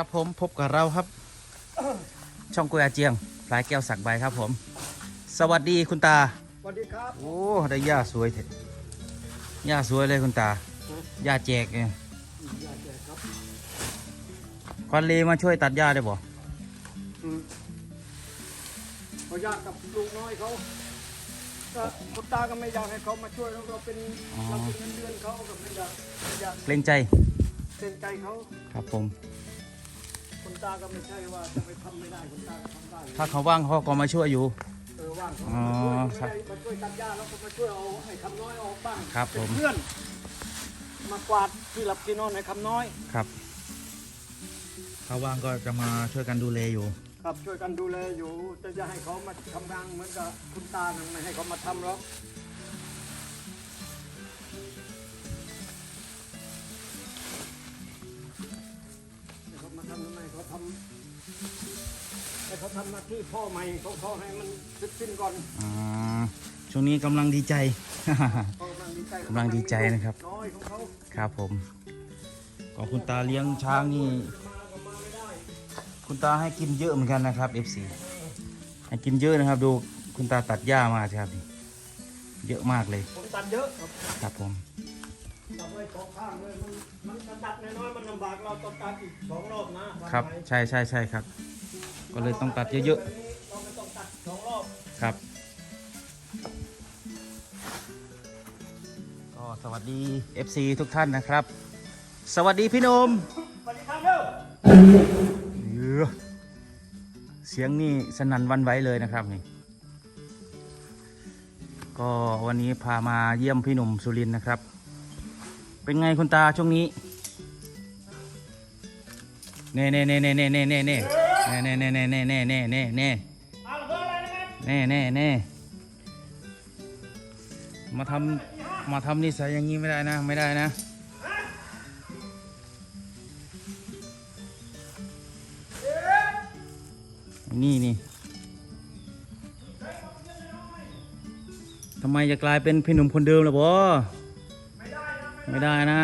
ครับผมพบกับเราครับ ช่องกุยอาเจียงพลายแก้วสักใบครับผม สวัสดีคุณตา สวัสดีครับโอ้ได้หญ้าสวยเถอะหญ้าสวยเลยคุณตาหญ้าแจกเองอยากจะครับควันเลมาช่วยตัดหญ้าได้บ่อืมเขาอยากกับลูกน้อยเขาก็คุณตาก็ไม่อยากให้เขามาช่วยเราเราเป็นเราเป็นเงินเดือนเขาก็ไม่อยากไม่อยากเกรงใจ เกรงใจเขาครับผม คุณตาก็ไม่ใช่ว่าจะไปทำไม่ได้คุณตาก็ทำได้ถ้าเขาว่างเขาก็มาช่วยอยู่ เออว่างเขาอ๋อมาช่วยครับมาช่วยตัดหญ้าแล้วก็มาช่วยเอาไอ้คำน้อยออกบ้างครับเป็นผมเพื่อนมากวาดที่หลับที่นอนในคำน้อย ครับ ถ้าว่างก็จะมาช่วยกันดูแลอยู่ ครับช่วยกันดูแลอยู่แต่จะให้เขามาทำงานเหมือนกับคุณตานั่นไม่ให้เขามาทำหรอก เขาทำหน้าที่พ่อใหม่ของเขาให้มันเสร็จสิ้นก่อนอ่าช่วงนี้กำลังดีใจ เขากำลังดีใจกำลังดีใจนะครับ น้อยของเขาครับผมก็คุณตาเลี้ยงช้างนี่ มาก็มาไม่ได้คุณตาให้กินเยอะเหมือนกันนะครับ FC ให้กินเยอะนะครับ ดูคุณตาตัดหญ้ามาสิครับนี่เยอะมากเลยผมตัดเยอะครับครับผม ตัดไว้สองข้างเลยมันมันตัดน้อยๆมันลำบากเราต้องตัดอีกสองรอบนะครับไหมใช่ใช่ใช่ครับ ก็เลยต้องตัดเยอะเราไม่ต้องตัดสองรอบๆครับ ก็สวัสดี FC ทุกท่านนะครับ สวัสดีพี่หนมสวัสดีครับเด้อเยอะเสียงนี่สนั่นหวันไหว้เลยนะครับนี่ก็วันนี้พามาเยี่ยมพี่หนุ่มสุรินทร์นะครับ เป็นไงคุณตาช่วงนี้ เน่เน่เน่เน่เน่เน่เน่ เน่เน่เน่เน่เน่เน่เน่เน่เน่เอาเบอร์อะไรนะครับเน่เน่เน่มาทำมาทำนิสัยอย่างนี้ไม่ได้นะ ไม่ได้นะนี่นี่ทำไมจะกลายเป็นพี่หนุ่มคนเดิมล่ะบอไม่ได้นะ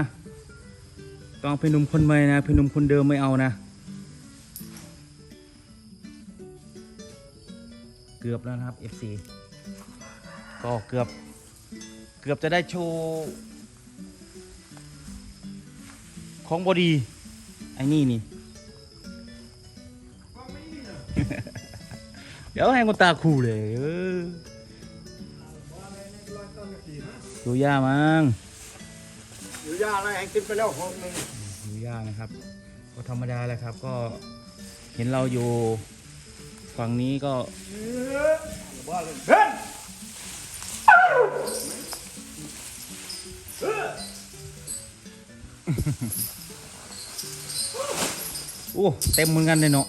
ต้องเอาพี่หนุ่มคนใหม่นะพี่หนุ่มคนเดิมไม่เอานะ เกือบแล้วนะครับ FC ก็เกือบ เกือบจะได้โชว์ของบอดี ไอ้นี่นี่ เดี๋ยวให้คุณตาคู่เลยเออดูย่ามั้งอยู่ยาอะไรให้กินไปแล้วหกหนึ่งดูย่านะครับ ก็ธรรมดาแหละครับ ก็เห็นเราอยู่ ฝั่งนี้ก็ว่าเลยเฮ้ยโอ้เต็มเหมือนกันเลยเนาะ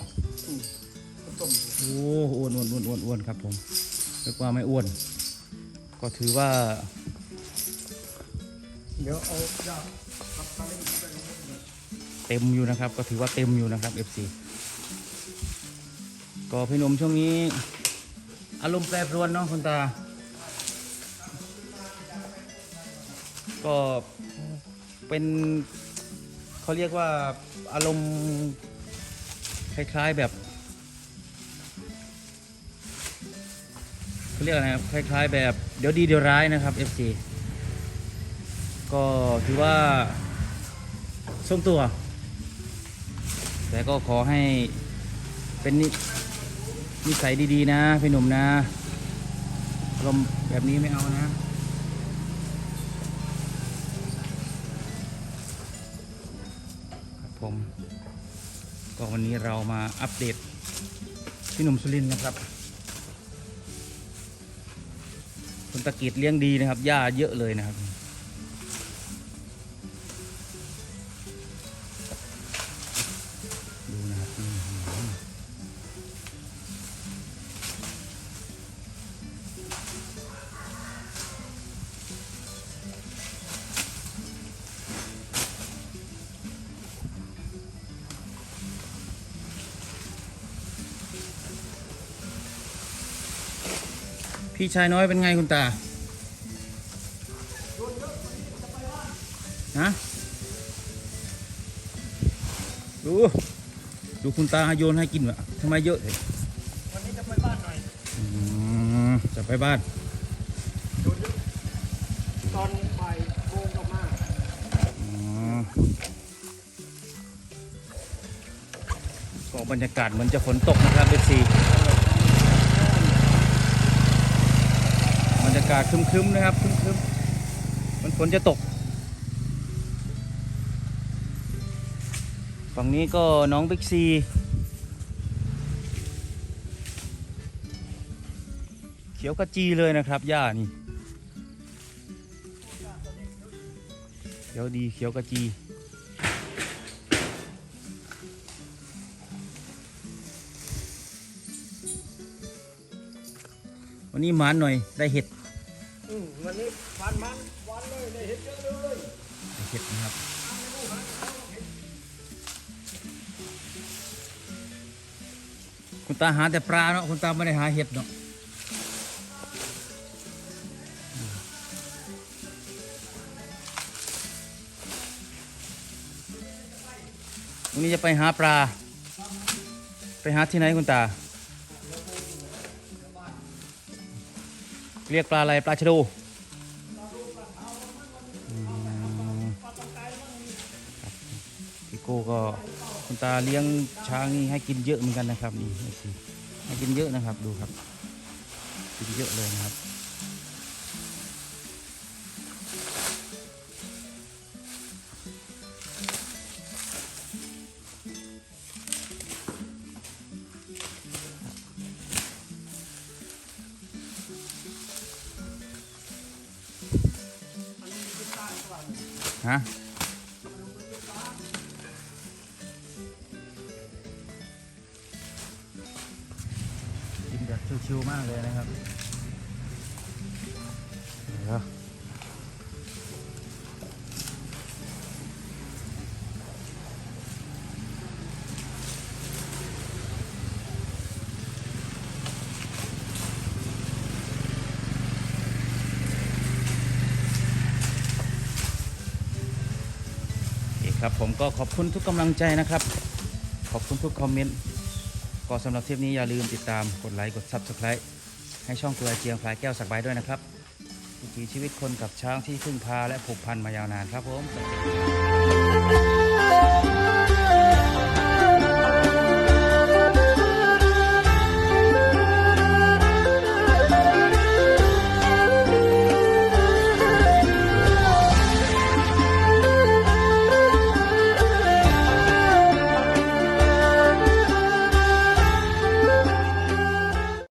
โอ้อ้วนอ้วนอ้วนอ้วนอ้วนครับผมเรียกว่าไม่อ้วน ก็ถือว่า เดี๋ยวเอายาขับไปให้มันไปลงเลยเต็มอยู่นะครับ ก็ถือว่าเต็มอยู่นะครับ FC ก็พี่หนุ่มช่วงนี้ อารมณ์แปรปรวนเนาะคุณตา ก็เป็นเขาเรียกว่าอารมณ์คล้ายๆแบบเขาเรียกอะไรครับคล้ายๆ แบบเดี๋ยวดีเดี๋ยวร้ายนะครับ FC ก็ถือว่าทรงตัว แต่ก็ขอให้เป็นนิ นิสัยดีๆนะพี่หนุ่มนะอารมแบบนี้ไม่เอานะครับผมก็วันนี้เรามาอัปเดตพี่หนุ่มสุรินนะครับคุณตะกิดเลี้ยงดีนะครับหญ้าเยอะเลยนะครับ พี่ชายน้อยเป็นไงคุณตาฮะดูดูคุณตาโยนให้กินวะทำไมเยอะเลยวันนี้จะไปบ้านหน่อยอืมจะไปบ้านตอนบ่ายโมงก็มาอ๋อก็บรรยากาศเหมือนจะฝนตกนะครับเอฟซีบรรยากาศครึมๆนะครับคึมๆมันฝนจะตก ฝั่งนี้ก็น้องบิ๊กซีเขียวกระจีเลยนะครับหญ้านี่เขียวดีเขียวกระจีวันนี้หมานหน่อยได้เห็ด อืมวันนี้วันมันวันเลยได้เห็นเยอะเลยเห็ดนะครับคุณตาหาแต่ปลาเนาะคุณตาไม่ได้หาเห็ดเนาะวันนี้จะไปหาปลา ไปหาที่ไหนคุณตา เรียกปลาอะไรปลาชะโดพี่โก้ก็คุณตาเลี้ยงช้างนี่ให้กินเยอะเหมือนกันนะครับนี่ให้สิให้กินเยอะนะครับดูครับกินเยอะเลยนะครับ ฮะกินแบบชิวๆมากเลยนะครับเดี๋ยว ครับ ผมก็ขอบคุณทุกกำลังใจนะครับ ขอบคุณทุกคอมเมนต์ก็สำหรับเทปนี้อย่าลืมติดตามกดไลค์กด Subscribe ให้ช่องตัวเจียงพลายแก้วสักใบด้วยนะครับวิถีชีวิตคนกับช้างที่พึ่งพาและผูกพันมายาวนานครับผม